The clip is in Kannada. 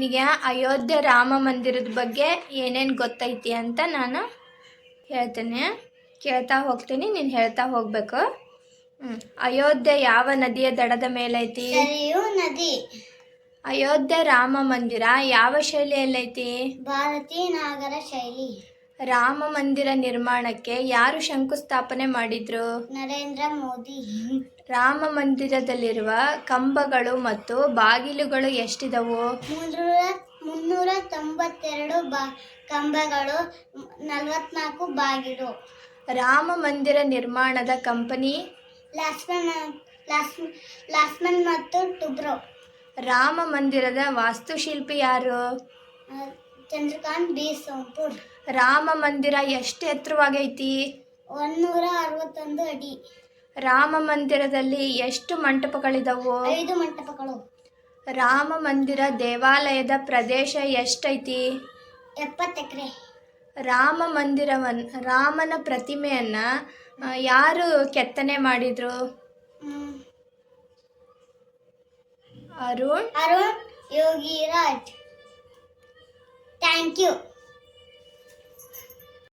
ನಿನಗೆ ಅಯೋಧ್ಯೆ ರಾಮ ಮಂದಿರದ ಬಗ್ಗೆ ಏನೇನು ಗೊತ್ತೈತಿ ಅಂತ ನಾನು ಹೇಳ್ತೇನೆ. ಕೇಳ್ತಾ ಹೋಗ್ತೀನಿ ನೀನು ಹೇಳ್ತಾ ಹೋಗಬೇಕು. ಅಯೋಧ್ಯೆ ಯಾವ ನದಿಯ ದಡದ ಮೇಲೈತಿ? ನದಿ. ಅಯೋಧ್ಯೆ ರಾಮ ಮಂದಿರ ಯಾವ ಶೈಲಿಯಲ್ಲೈತಿ? ಭಾರತೀಯ ನಾಗರ ಶೈಲಿ. ರಾಮ ಮಂದಿರ ನಿರ್ಮಾಣಕ್ಕೆ ಯಾರು ಶಂಕುಸ್ಥಾಪನೆ ಮಾಡಿದ್ರು? ನರೇಂದ್ರ ಮೋದಿ. ರಾಮ ಮಂದಿರದಲ್ಲಿರುವ ಕಂಬಗಳು ಮತ್ತು ಬಾಗಿಲುಗಳು ಎಷ್ಟಿದವು? ಮುನ್ನೂರ ಮುನ್ನೂರ ತೊಂಬತ್ತೆರಡು ಬಾ ಕಂಬಗಳು ನಲವತ್ನಾಲ್ಕು ಬಾಗಿಲು. ರಾಮ ಮಂದಿರ ನಿರ್ಮಾಣದ ಕಂಪನಿ? ಲಾಸ್ಮನ್ ಲಕ್ಷ್ಮಣ್ ಲಾಸ್ಮನ್ ಮತ್ತು ಟುಬ್ರೋ. ರಾಮ ಮಂದಿರದ ವಾಸ್ತುಶಿಲ್ಪಿ ಯಾರು? ಚಂದ್ರಕಾಂತ್ ಬಿ ಸೋಂಪುರ್. ರಾಮ ಮಂದಿರ ಎಷ್ಟು ಎತ್ತರವಾಗೈತಿ? ಒಂದೂರ ಅರವತ್ತೊಂದು ಅಡಿ. ರಾಮ ಮಂದಿರದಲ್ಲಿ ಎಷ್ಟು ಮಂಟಪಗಳಿದಾವು? ಐದು ಮಂಟಪಗಳು. ರಾಮ ಮಂದಿರ ದೇವಾಲಯದ ಪ್ರದೇಶ ಎಷ್ಟೈತಿ? ಎಪ್ಪತ್ತು ಎಕರೆ. ರಾಮ ಮಂದಿರವನ್ ರಾಮನ ಪ್ರತಿಮೆಯನ್ನ ಆ, ಯಾರು ಕೆತ್ತನೆ ಮಾಡಿದ್ರು? ಅರುಣ್? ಅರುಣ್ ಯೋಗಿರಾಜ್. Thank you